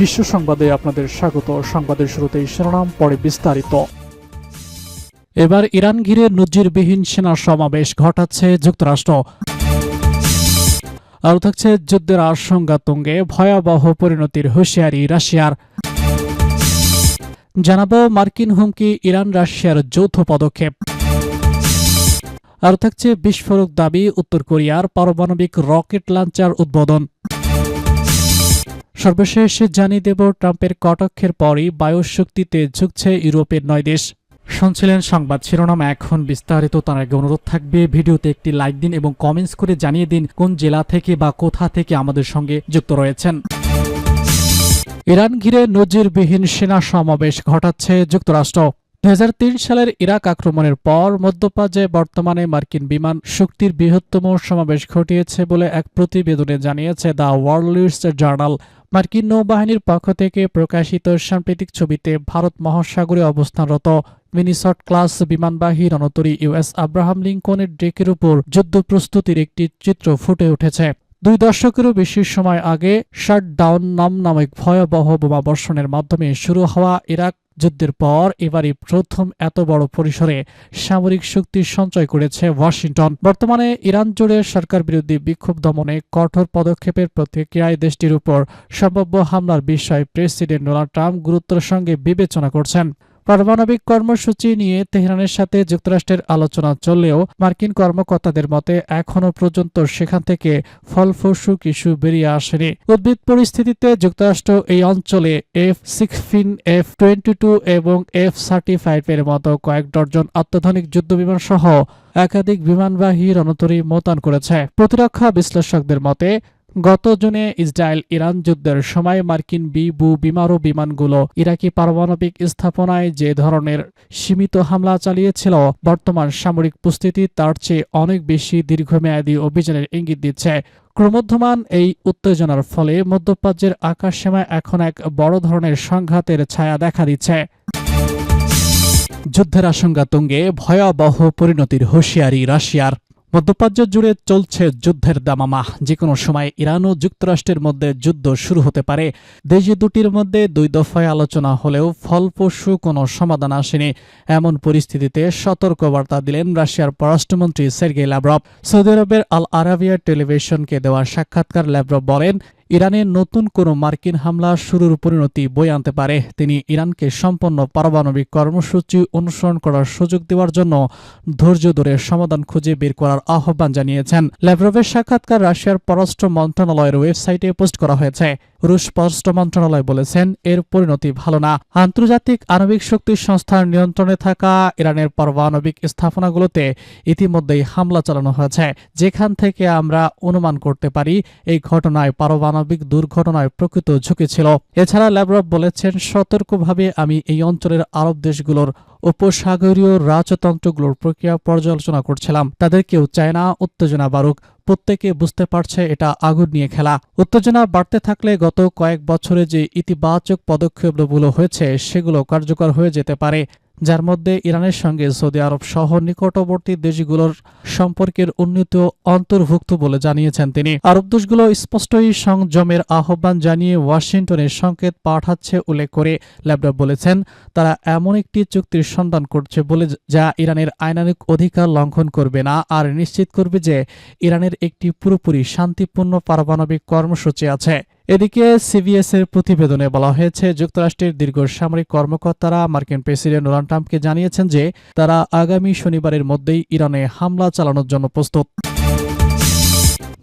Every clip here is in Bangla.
বিশ্ব সংবাদে আপনাদের স্বাগত। সংবাদের শুরুতেই শিরোনাম, পরে বিস্তারিত। এবার ইরান ঘিরে নজিরবিহীন সেনা সমাবেশ ঘটাচ্ছে যুক্তরাষ্ট্র। আরও থাকছে যুদ্ধের আশঙ্কা তুঙ্গে ভয়াবহ পরিণতির হুঁশিয়ারি রাশিয়ার। জানাব মার্কিন হুমকি ইরান রাশিয়ার যৌথ পদক্ষেপ। আর থাকছে বিস্ফোরক দাবি, উত্তর কোরিয়ার পারমাণবিক রকেট লঞ্চার উদ্বোধন। সর্বশেষ জানিয়ে দেব, ট্রাম্পের কটাক্ষের পরই বায়ুশক্তিতে ঝুঁকছে ইউরোপের নয় দেশ। শুনছিলেন সংবাদ শিরোনাম, এখন বিস্তারিত। তার আগে অনুরোধ থাকবে, ভিডিওতে একটি লাইক দিন এবং কমেন্টস করে জানিয়ে দিন কোন জেলা থেকে বা কোথা থেকে আমাদের সঙ্গে যুক্ত রয়েছেন। ইরান ঘিরে নজিরবিহীন সেনা সমাবেশ ঘটাচ্ছে যুক্তরাষ্ট্র। দুই হাজার তিন সালের ইরাক আক্রমণের পর মধ্যপ্রাচ্যে বর্তমানে মার্কিন বিমান শক্তির বৃহত্তম সমাবেশ ঘটিয়েছে বলে এক প্রতিবেদনে জানিয়েছে দ্য ওয়ার্ল্ড জার্নাল। মার্কিন নৌবাহিনীর পক্ষ থেকে প্রকাশিত সাম্প্রতিক ছবিতে ভারত মহাসাগরে অবস্থানরত মিনিসট ক্লাস বিমানবাহী রণতরী ইউএস আব্রাহাম লিঙ্কনের ডেকের উপর যুদ্ধ প্রস্তুতির একটি চিত্র ফুটে উঠেছে। দুই দশকেরও বেশি সময় আগে শাট ডাউন নাম নামক ভয়াবহ বোমাবর্ষণের মাধ্যমে শুরু হওয়া ইরাক যুদ্ধের পর এবারই প্রথম এত বড় পরিসরে সামরিক শক্তি সঞ্চয় করেছে ওয়াশিংটন। বর্তমানে ইরান জুড়ে সরকার বিরোধী বিক্ষোভ দমনে কঠোর পদক্ষেপের প্রতিক্রিয়ায় দেশটির উপর সম্ভাব্য হামলার বিষয়ে প্রেসিডেন্ট ডোনাল্ড ট্রাম্প গুরুত্বের সঙ্গে বিবেচনা করছেন। পারমাণবিক কর্মসূচি নিয়ে তেহরানের সাথে যুক্তরাষ্ট্রের আলোচনা চললেও মার্কিন কর্মকর্তাদের মতে এখনও পর্যন্ত সেখান থেকে ফলপ্রসূ কিছু বেরিয়ে আসেনি। উদ্ভিদ পরিস্থিতিতে যুক্তরাষ্ট্র এই অঞ্চলে F sixteen, F twenty two এবং এফ থার্টি ফাইভের মতো কয়েক ডজন অত্যাধুনিক যুদ্ধবিমান সহ একাধিক বিমানবাহী রণতরী মোতায়েন করেছে। প্রতিরক্ষা বিশ্লেষকদের মতে গত জুনে ইসরায়েল ইরান যুদ্ধের সময় মার্কিন বি বু বিমারু বিমানগুলো ইরাকি পারমাণবিক স্থাপনায় যে ধরনের সীমিত হামলা চালিয়েছিল, বর্তমান সামরিক প্রস্তুতি তার চেয়ে অনেক বেশি দীর্ঘমেয়াদী অভিযানের ইঙ্গিত দিচ্ছে। ক্রমোদ্ধমান এই উত্তেজনার ফলে মধ্যপ্রাচ্যের আকাশসীমায় এখন এক বড় ধরনের সংঘাতের ছায়া দেখা দিচ্ছে। যুদ্ধের আশঙ্কা তুঙ্গে ভয়াবহ পরিণতির হুঁশিয়ারি রাশিয়ার। মধ্যপ্রাচ্য জুড়ে চলছে যুদ্ধের দামামা। যে কোনো সময় ইরান ও যুক্তরাষ্ট্রের মধ্যে যুদ্ধ শুরু হতে পারে। দেশ দুটির মধ্যে দুই দফায় আলোচনা হলেও ফলপ্রসূ কোনো সমাধান আসেনি। এমন পরিস্থিতিতে সতর্কবার্তা দিলেন রাশিয়ার পররাষ্ট্রমন্ত্রী সের্গেই ল্যাব্রভ সৌদি আরবের আল আরাবিয়া টেলিভিশনকে দেওয়া সাক্ষাৎকার ল্যাব্রভ বলেন ইরানের নতুন কোনো মার্কিন হামলা শুরুর পরিণতি বই আনতে পারে। তিনি ইরানকে সম্পন্ন পারমাণবিক কর্মসূচি অনুসরণ করার সুযোগ দেওয়ার জন্য ধৈর্য ধরে সমাধান খুঁজে বের করার আহ্বান জানিয়েছেন। ল্যাভরভের সাক্ষাৎকার রাশিয়ার পররাষ্ট্র মন্ত্রণালয়ের ওয়েবসাইটে পোস্ট করা হয়েছে। রুশ পররাষ্ট্র মন্ত্রণালয় বলেছেন এর পরিণতি ভালো না। আন্তর্জাতিক আণবিক শক্তি সংস্থার নিয়ন্ত্রণে থাকা ইরানের পারমাণবিক স্থাপনাগুলোতে ইতিমধ্যেই হামলা চালানো হয়েছে, যেখান থেকে আমরা অনুমান করতে পারি এই ঘটনায় পারমাণবিক দুর্ঘটনায় প্রকৃত ঝুঁকি ছিল। এছাড়া ল্যাব্রভ বলেছেন, সতর্কভাবে আমি এই অঞ্চলের আরব দেশগুলোর উপসাগরীয় রাজতন্ত্রগুলোর প্রক্রিয়া পর্যালোচনা করছিলাম। তাদের কেউ চায় না উত্তেজনা বাড়ুক। প্রত্যেকে বুঝতে পারছে এটা আগুন নিয়ে খেলা। উত্তেজনা বাড়তে থাকলে গত কয়েক বছরে যে ইতিবাচক পদক্ষেপগুলো হয়েছে, সেগুলো কার্যকর হয়ে যেতে পারে। যার মধ্যে ইরানের সঙ্গে সৌদি আরব সহ নিকটবর্তী দেশগুলোর সম্পর্কের উন্নীত অন্তর্ভুক্ত বলে জানিয়েছেন তিনি। আরব দেশগুলো স্পষ্টই সংযমের আহ্বান জানিয়ে ওয়াশিংটনে সংকেত পাঠাচ্ছে উল্লেখ করে ল্যাবডব বলেছেন, তারা এমন একটি চুক্তির সন্ধান করছে বলে যা ইরানের আইনানিক অধিকার লঙ্ঘন করবে না আর নিশ্চিত করবে যে ইরানের একটি পুরোপুরি শান্তিপূর্ণ পারমাণবিক কর্মসূচি আছে। এদিকে সিবিএস এর প্রতিবেদনে বলা হয়েছে, যুক্তরাষ্ট্রের দীর্ঘ সামরিক কর্মকর্তারা মার্কিন প্রেসিডেন্ট ডোনাল্ড ট্রাম্পকে জানিয়েছেন যে, তারা আগামী শনিবারের মধ্যেই ইরানে হামলা চালানোর জন্য প্রস্তুত।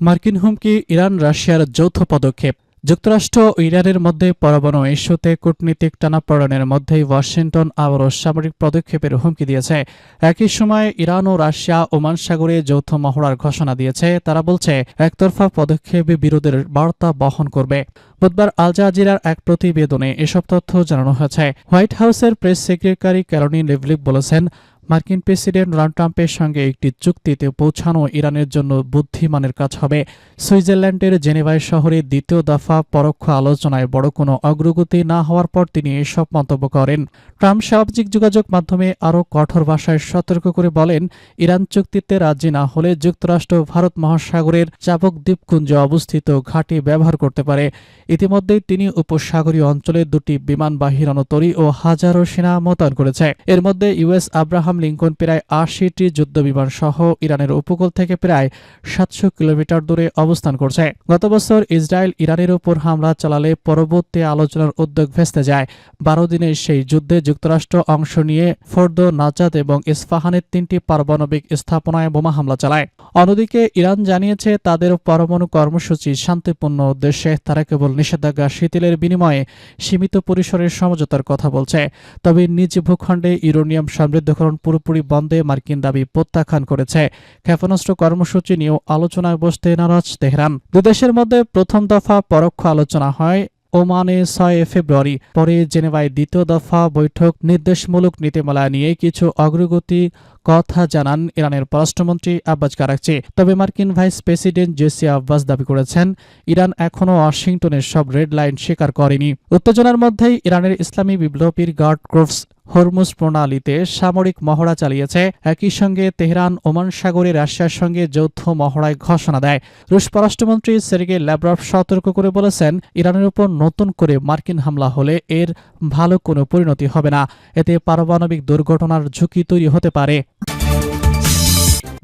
মার্কিন হুমকি ইরান রাশিয়ার যৌথ পদক্ষেপ। যুক্তরাষ্ট্র ও ইরানের মধ্যে পরমাণু ইস্যুতে কূটনীতিক টানাপড়েনের মধ্যেই ওয়াশিংটন আবারও সামরিক পদক্ষেপের হুমকি দিয়েছে। একই সময় ইরান ও রাশিয়া ওমান সাগরে যৌথ মহড়ার ঘোষণা দিয়েছে। তারা বলছে, একতরফা পদক্ষেপে বিরোধের বার্তা বহন করবে। বুধবার আল জাজিরার এক প্রতিবেদনে এসব তথ্য জানানো হয়েছে। হোয়াইট হাউসের প্রেস সেক্রেটারি ক্যারোনি লেভলিক বলেছেন মার্কিন প্রেসিডেন্ট ডোনাল্ড ট্রাম্পের সঙ্গে একটি চুক্তিতে পৌঁছানো ইরানের জন্য বুদ্ধিমানের কাজ হবে। সুইজারল্যান্ডের জেনেভায় শহরে দ্বিতীয় দফা পরোক্ষ আলোচনায় বড় কোনো অগ্রগতি না হওয়ার পর তিনি এসব মন্তব্য করেন। ট্রাম্প সামাজিক যোগাযোগ মাধ্যমে আরও কঠোর ভাষায় সতর্ক করে বলেন, ইরান চুক্তিতে রাজি না হলে যুক্তরাষ্ট্র ভারত মহাসাগরের চাবক দ্বীপপুঞ্জে অবস্থিত ঘাঁটি ব্যবহার করতে পারে। ইতিমধ্যেই তিনি উপসাগরীয় অঞ্চলে দুটি বিমানবাহী রণতরী ও হাজারো সেনা মোতায়েন করেছে। এর মধ্যে ইউএস আব্রাহাম লিঙ্কন প্রায় আশিটি যুদ্ধবিমান সহ ইরানের উপকূল থেকে প্রায় সাতশো কিলোমিটার দূরে অবস্থান করছে। গত বছর ইসরায়েল ইরানের উপর হামলা চালালে পরবর্তী আলোচনার উদ্যোগ ভেস্তে যায়। বারো দিনের সেই যুদ্ধে যুক্তরাষ্ট্র অংশ নিয়ে ফোর্দো, নাজাদ এবং ইস্পাহানের তিনটি পারমাণবিক স্থাপনায় বোমা হামলা চালায়। অন্যদিকে ইরান জানিয়েছে তাদের পরমাণু কর্মসূচি শান্তিপূর্ণ উদ্দেশ্যে তারা কেবল নিষেধাজ্ঞা শিথিলের বিনিময়ে সীমিত পরিসরের সমঝোতার কথা বলছে। তবে নিজ ভূখণ্ডে ইউরেনিয়াম সমৃদ্ধকরণ পুরোপুরি বন্ধে মার্কিন দাবি প্রত্যাখ্যান করেছে। ক্ষেপণাস্ত্র কর্মসূচি নিয়েও আলোচনায় বসতে নারাজ তেহরান। দুদেশের মধ্যে প্রথম দফা পরোক্ষ আলোচনা হয় ওমানে ছয় ফেব্রুয়ারি। পরে জেনেভায় দ্বিতীয় দফা বৈঠক নির্দেশমূলক নীতিমালা নিয়ে কিছু অগ্রগতি কথা জানান ইরানের পররাষ্ট্রমন্ত্রী আব্বাস কারাকচি। তবে মার্কিন ভাইস প্রেসিডেন্ট জেসি আব্বাস দাবি করেছেন, ইরান এখনও ওয়াশিংটনের সব রেড লাইন স্বীকার করেনি। উত্তেজনার মধ্যেই ইরানের ইসলামী বিপ্লবীর গার্ড ক্রোভস হরমুজ প্রণালীতে সামরিক মহড়া চালিয়েছে। একই সঙ্গে তেহরান, ওমান সাগরে রাশিয়ার সঙ্গে যৌথ মহড়ায় ঘোষণা দেয়। রুশ পররাষ্ট্রমন্ত্রী সের্গে ল্যাব্রভ সতর্ক করে বলেছেন, ইরানের উপর নতুন করে মার্কিন হামলা হলে এর ভালো কোনো পরিণতি হবে না। এতে পারমাণবিক দুর্ঘটনার ঝুঁকি তৈরি হতে পারে।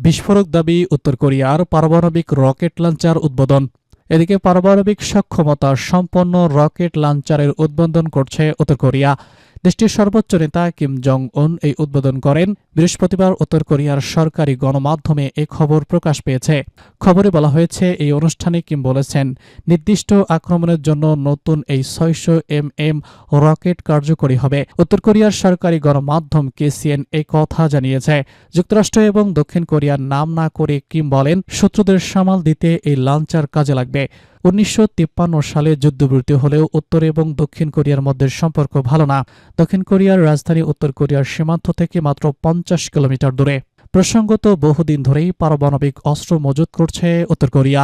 বিস্ফোরক দাবি, উত্তর কোরিয়ার পারমাণবিক রকেট লাঞ্চার উদ্বোধন। এদিকে পারমাণবিক সক্ষমতা সম্পন্ন রকেট লাঞ্চারের উদ্বোধন করছে উত্তর কোরিয়া। দেশটির সর্বোচ্চ নেতা কিম জং উন এই উদ্বোধন করেন। বৃহস্পতিবার উত্তর কোরিয়ার সরকারি গণমাধ্যমে এ খবর প্রকাশ পেয়েছে। খবরে বলা হয়েছে, এই অনুষ্ঠানে কিম বলেছেন, নির্দিষ্ট আক্রমণের জন্য নতুন এই ছয়শো এম এম রকেট কার্যকরী হবে। উত্তর কোরিয়ার সরকারি গণমাধ্যম কেসিএন এই কথা জানিয়েছে। যুক্তরাষ্ট্র এবং দক্ষিণ কোরিয়ার নাম না করে কিম বলেন, শত্রুদের সামাল দিতে এই লাঞ্চার কাজে লাগবে। উনিশশো তিপ্পান্ন সালে যুদ্ধবিরতি হলেও উত্তর এবং দক্ষিণ কোরিয়ার মধ্যে সম্পর্ক ভালো না। দক্ষিণ কোরিয়ার রাজধানী উত্তর কোরিয়ার সীমান্ত থেকে মাত্র পঞ্চাশ কিলোমিটার দূরে। প্রসঙ্গত বহুদিন ধরেই পারমাণবিক অস্ত্র মজুত করছে উত্তর কোরিয়া।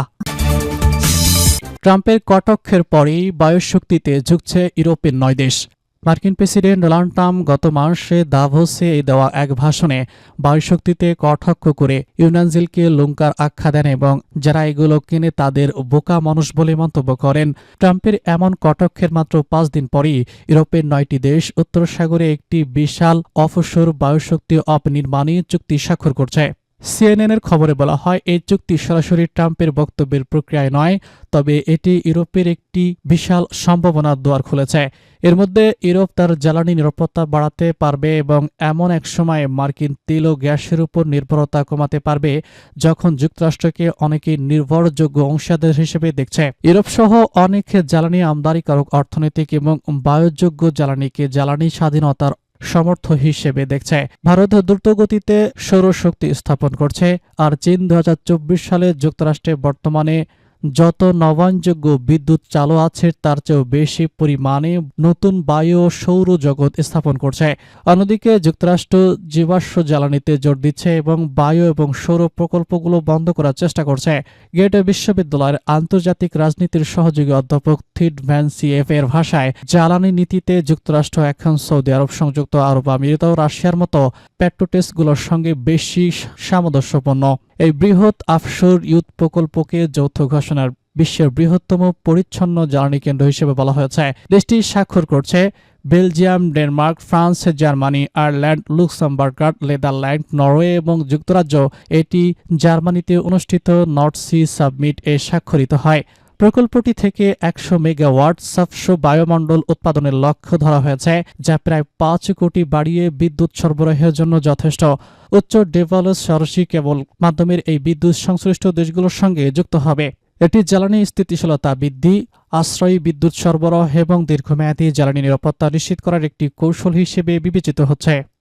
ট্রাম্পের কটাক্ষের পরেই বায়ুশক্তিতে ঝুঁকছে ইউরোপের নয় দেশ। মার্কিন প্রেসিডেন্ট ডোনাল্ড ট্রাম্প গত মাসে দাভোসে দেওয়া এক ভাষণে বায়ুশক্তিতে কটাক্ষ করে ইউনানজিলকে লুঙ্কার আখ্যা দেন এবং যারা এগুলো কেনে তাদের বোকা মানুষ বলে মন্তব্য করেন। ট্রাম্পের এমন কটাক্ষের মাত্র পাঁচ দিন পরই ইউরোপের নয়টি দেশ উত্তর সাগরে একটি বিশাল অফশোর বায়ুশক্তি অপ নির্মাণী চুক্তি স্বাক্ষর করছে। সিএনএনের খবরে বলা হয়, এই চুক্তি সরাসরি ট্রাম্পের বক্তব্যের প্রক্রিয়ায় নয়, তবে এটি ইউরোপের একটি বিশাল সম্ভাবনার দুয়ার খুলেছে। এর মধ্যে ইউরোপ তার জ্বালানি নিরাপত্তা বাড়াতে পারবে এবং এমন এক সময় মার্কিন তেল ও গ্যাসের উপর নির্ভরতা কমাতে পারবে, যখন যুক্তরাষ্ট্রকে অনেকেই নির্ভরযোগ্য অংশীদার হিসেবে দেখছে। ইউরোপ সহ অনেক জ্বালানি আমদানিকারক অর্থনৈতিক এবং বায়ুযোগ্য জ্বালানিকে জ্বালানি স্বাধীনতার সমর্থ হিসেবে দেখছে। ভারত দ্রুতগতিতে সৌরশক্তি স্থাপন করছে। আর চীন দু হাজার চব্বিশ সালে যুক্তরাষ্ট্রে বর্তমানে যত নবায়নযোগ্য বিদ্যুৎ চালু আছে, তার চেয়েও বেশি পরিমাণে নতুন বায়ু ও সৌর জগৎ স্থাপন করছে। অন্যদিকে যুক্তরাষ্ট্র জীবাশ্ম জ্বালানিতে জোর দিচ্ছে এবং বায়ু এবং সৌর প্রকল্পগুলো বন্ধ করার চেষ্টা করছে। গেট বিশ্ববিদ্যালয়ের আন্তর্জাতিক রাজনীতির সহযোগী অধ্যাপক থিড সিএফ এর ভাষায়, জ্বালানি নীতিতে যুক্তরাষ্ট্র এখন সৌদি আরব সংযুক্ত আরব আমিরাত ও রাশিয়ার মতো পেট্রোটেসগুলোর সঙ্গে বেশি সামঞ্জস্যপূর্ণ। এই বৃহৎ আফশোর ইউথ প্রকল্পকে যৌথ ঘোষণার বিশ্বের বৃহত্তম পরিচ্ছন্ন জ্বালানি কেন্দ্র হিসেবে বলা হয়েছে। দেশটি স্বাক্ষর করছে Belgium, Denmark, France, Germany, Ireland Luxembourg Netherland, Norway এবং যুক্তরাজ্য। এটি জার্মানিতে অনুষ্ঠিত নর্থ সি সাবমিট এ স্বাক্ষরিত হয়। প্রকল্পটি থেকে একশো মেগাওয়াট সাতশো বায়ুমণ্ডল উৎপাদনের লক্ষ্য ধরা হয়েছে, যা প্রায় পাঁচ কোটি বাড়িয়ে বিদ্যুৎ সরবরাহের জন্য যথেষ্ট। উচ্চ ডেভেলপ সরসি কেবল মাধ্যমের এই বিদ্যুৎ সংশ্লিষ্ট দেশগুলোর সঙ্গে যুক্ত হবে। এটি জ্বালানি স্থিতিশীলতা বৃদ্ধি, আশ্রয়ী বিদ্যুৎ সরবরাহ এবং দীর্ঘমেয়াদী জ্বালানি নিরাপত্তা নিশ্চিত করার একটি কৌশল হিসেবে বিবেচিত হচ্ছে।